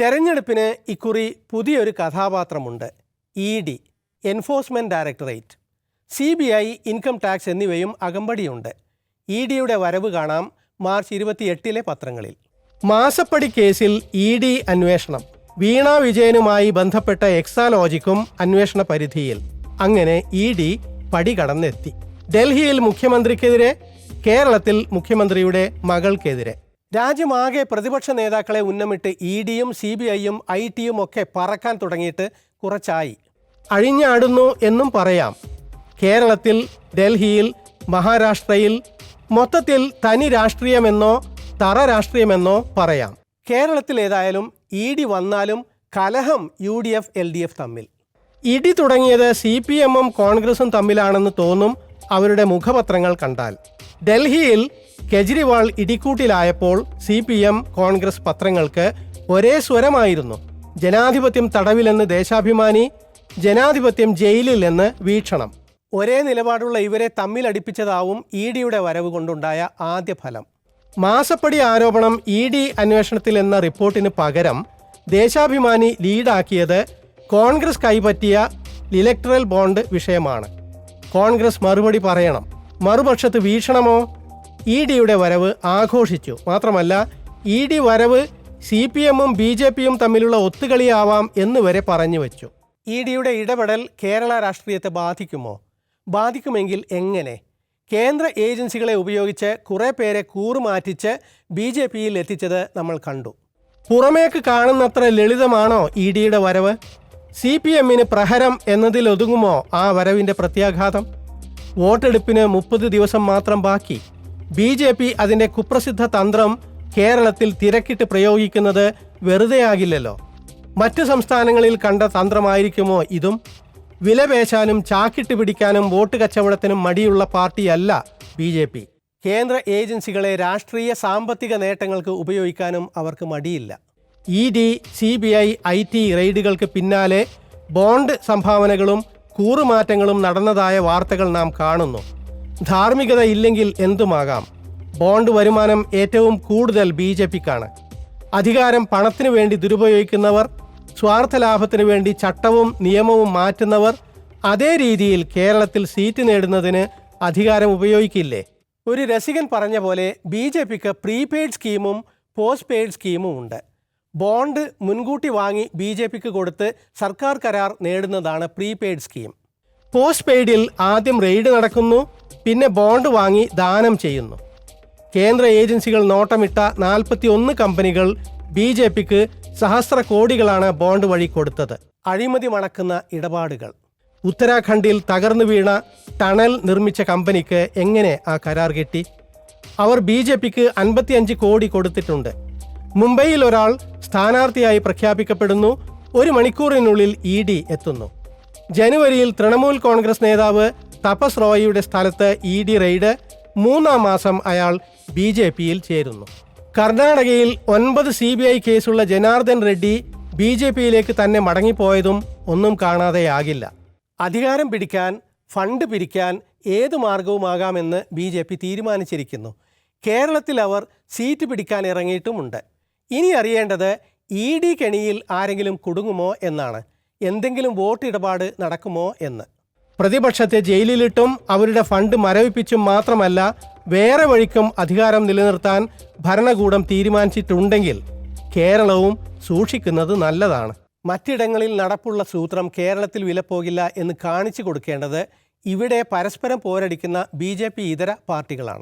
തെരഞ്ഞെടുപ്പിന് ഇക്കുറി പുതിയൊരു കഥാപാത്രമുണ്ട്. E D enforcement directorate. C B I income tax എന്നിവയും അകമ്പടിയുണ്ട്. ഇ ഡിയുടെ വരവ് കാണാം മാർച്ച് ഇരുപത്തിയെട്ടിലെ പത്രങ്ങളിൽ. മാസപ്പടി കേസിൽ ഇ ഡി അന്വേഷണം. വീണ വിജയനുമായി ബന്ധപ്പെട്ട എക്സാലോജിക്കും അന്വേഷണ പരിധിയിൽ. അങ്ങനെ ഇ ഡി പടി കടന്നെത്തി. ഡൽഹിയിൽ മുഖ്യമന്ത്രിക്കെതിരെ കേരളത്തിൽ മുഖ്യമന്ത്രിയുടെ മകൾക്കെതിരെ. രാജ്യമാകെ പ്രതിപക്ഷ നേതാക്കളെ ഉന്നമിട്ട് ഇ ഡിയും സി ബി ഐയും ഐ ടിയും ഒക്കെ പറക്കാൻ തുടങ്ങിയിട്ട് കുറച്ചായി. അഴിഞ്ഞാടുന്നു എന്നും പറയാം. കേരളത്തിൽ ഡൽഹിയിൽ മഹാരാഷ്ട്രയിൽ മൊത്തത്തിൽ തനി രാഷ്ട്രീയമെന്നോ തറ രാഷ്ട്രീയമെന്നോ പറയാം. കേരളത്തിൽ ഏതായാലും ഇ ഡി വന്നാലും കലഹം U D F L D F തമ്മിൽ. ഇടി തുടങ്ങിയത് സി പി എമ്മും കോൺഗ്രസും തമ്മിലാണെന്ന് തോന്നും അവരുടെ മുഖപത്രങ്ങൾ കണ്ടാൽ. ഡൽഹിയിൽ കെജ്രിവാൾ ഇടിക്കൂട്ടിലായപ്പോൾ സി പി എം കോൺഗ്രസ് പത്രങ്ങൾക്ക് ഒരേ സ്വരമായിരുന്നു. ജനാധിപത്യം തടവിലെന്ന് ദേശാഭിമാനി ജനാധിപത്യം ജയിലിൽ എന്ന് വീക്ഷണം. ഒരേ നിലപാടുള്ള ഇവരെ തമ്മിലടിപ്പിച്ചതാവും ഇ ഡിയുടെ വരവ് കൊണ്ടുണ്ടായ ആദ്യ ഫലം. മാസപ്പടി ആരോപണം ഇ ഡി അന്വേഷണത്തിൽ എന്ന റിപ്പോർട്ടിന് പകരം ദേശാഭിമാനി ലീഡാക്കിയത് കോൺഗ്രസ് കൈപ്പറ്റിയ ഇലക്ട്രൽ ബോണ്ട് വിഷയമാണ്. കോൺഗ്രസ് മറുപടി പറയണം. മറുപക്ഷത്ത് വീക്ഷണമോ? ഇ ഡിയുടെ വരവ് ആഘോഷിച്ചു. മാത്രമല്ല ഇ ഡി വരവ് സി പി എമ്മും ബി ജെ പിയും തമ്മിലുള്ള ഒത്തുകളിയാവാം എന്ന് വരെ പറഞ്ഞു വെച്ചു. ഇ ഡിയുടെ ഇടപെടൽ കേരള രാഷ്ട്രീയത്തെ ബാധിക്കുമോ? ബാധിക്കുമെങ്കിൽ എങ്ങനെ? കേന്ദ്ര ഏജൻസികളെ ഉപയോഗിച്ച് കുറേ പേരെ കൂറുമാറ്റിച്ച് ബി ജെ പിയിൽ എത്തിച്ചത് നമ്മൾ കണ്ടു. പുറമേക്ക് കാണുന്നത്ര ലളിതമാണോ ഇ ഡിയുടെ വരവ്? സി പി എമ്മിന് പ്രഹരം എന്നതിലൊതുങ്ങുമോ ആ വരവിന്റെ പ്രത്യാഘാതം? വോട്ടെടുപ്പിന് മുപ്പത് ദിവസം മാത്രം ബാക്കി. ബി ജെ പി അതിന്റെ കുപ്രസിദ്ധ തന്ത്രം കേരളത്തിൽ തിരക്കിട്ട് പ്രയോഗിക്കുന്നത് വെറുതെയാകില്ലല്ലോ. മറ്റ് സംസ്ഥാനങ്ങളിൽ കണ്ട തന്ത്രമായിരിക്കുമോ ഇതും? വിലപേശാനും ചാക്കിട്ട് പിടിക്കാനും വോട്ട് കച്ചവടത്തിനും മടിയുള്ള പാർട്ടിയല്ല ബി ജെ പി. കേന്ദ്ര ഏജൻസികളെ രാഷ്ട്രീയ സാമ്പത്തിക നേട്ടങ്ങൾക്ക് ഉപയോഗിക്കാനും അവർക്ക് മടിയില്ല. E D C B I I T റെയ്ഡുകൾക്ക് പിന്നാലെ ബോണ്ട് സംഭാവനകളും കൂറുമാറ്റങ്ങളും നടന്നതായ വാർത്തകൾ നാം കാണുന്നു. ധാർമ്മികത ഇല്ലെങ്കിൽ എന്തുമാകാം? ബോണ്ട് വരുമാനം ഏറ്റവും കൂടുതൽ ബി ജെ പിക്കാണ്. അധികാരം പണത്തിനു വേണ്ടി ദുരുപയോഗിക്കുന്നവർ സ്വാർത്ഥ ലാഭത്തിനു വേണ്ടി ചട്ടവും നിയമവും മാറ്റുന്നവർ അതേ രീതിയിൽ കേരളത്തിൽ സീറ്റ് നേടുന്നതിന് അധികാരം ഉപയോഗിക്കില്ലേ? ഒരു രസികൻ പറഞ്ഞ പോലെ ബി ജെ പിക്ക് പ്രീപെയ്ഡ് സ്കീമും പോസ്റ്റ് പെയ്ഡ് സ്കീമും ഉണ്ട്. ബോണ്ട് മുൻകൂട്ടി വാങ്ങി ബി ജെ പിക്ക് കൊടുത്ത് സർക്കാർ കരാർ നേടുന്നതാണ് പ്രീപെയ്ഡ് സ്കീം. പോസ്റ്റ് പെയ്ഡിൽ ആദ്യം റെയ്ഡ് നടക്കുന്നു പിന്നെ ബോണ്ട് വാങ്ങി ദാനം ചെയ്യുന്നു. കേന്ദ്ര ഏജൻസികൾ നോട്ടമിട്ട നാൽപ്പത്തി ഒന്ന് കമ്പനികൾ ബി ജെ പിക്ക് സഹസ്ര കോടികളാണ് ബോണ്ട് വഴി കൊടുത്തത്. അഴിമതി മണക്കുന്ന ഇടപാടുകൾ. ഉത്തരാഖണ്ഡിൽ തകർന്നു വീണ ടണൽ നിർമ്മിച്ച കമ്പനിക്ക് എങ്ങനെ ആ കരാർ കിട്ടി? അവർ ബി ജെ പിക്ക് അൻപത്തിയഞ്ച് കോടി കൊടുത്തിട്ടുണ്ട്. മുംബൈയിൽ ഒരാൾ സ്ഥാനാർത്ഥിയായി പ്രഖ്യാപിക്കപ്പെടുന്നു. ഒരു മണിക്കൂറിനുള്ളിൽ ഇ ഡി എത്തുന്നു. ജനുവരിയിൽ തൃണമൂൽ കോൺഗ്രസ് നേതാവ് തപസ് റോയിയുടെ സ്ഥലത്ത് ഇ ഡി റെയ്ഡ് മൂന്നാം മാസം അയാൾ ബി ജെ പിയിൽ ചേരുന്നു. കർണാടകയിൽ ഒൻപത് സി ബി ഐ കേസുള്ള ജനാർദ്ദൻ റെഡ്ഡി ബി ജെ പിയിലേക്ക് തന്നെ മടങ്ങിപ്പോയതും ഒന്നും കാണാതെയാകില്ല. അധികാരം പിടിക്കാൻ ഫണ്ട് പിരിക്കാൻ ഏത് മാർഗവുമാകാമെന്ന് ബി ജെ പി തീരുമാനിച്ചിരിക്കുന്നു. കേരളത്തിൽ അവർ സീറ്റ് പിടിക്കാൻ ഇറങ്ങിയിട്ടുമുണ്ട്. ഇനി അറിയേണ്ടത് ഇ ഡി കെണിയിൽ ആരെങ്കിലും കുടുങ്ങുമോ എന്നാണ്. എന്തെങ്കിലും വോട്ട് ഇടപാട് നടക്കുമോ എന്ന്. പ്രതിപക്ഷത്തെ ജയിലിലിട്ടും അവരുടെ ഫണ്ട് മരവിപ്പിച്ചും മാത്രമല്ല വേറെ വഴിക്കും അധികാരം നിലനിർത്താൻ ഭരണകൂടം തീരുമാനിച്ചിട്ടുണ്ടെങ്കിൽ കേരളവും സൂക്ഷിക്കുന്നത് നല്ലതാണ്. മറ്റിടങ്ങളിൽ നടപ്പുള്ള സൂത്രം കേരളത്തിൽ വിലപ്പോകില്ല എന്ന് കാണിച്ചു കൊടുക്കേണ്ടത് ഇവിടെ പരസ്പരം പോരടിക്കുന്ന ബി ഇതര പാർട്ടികളാണ്.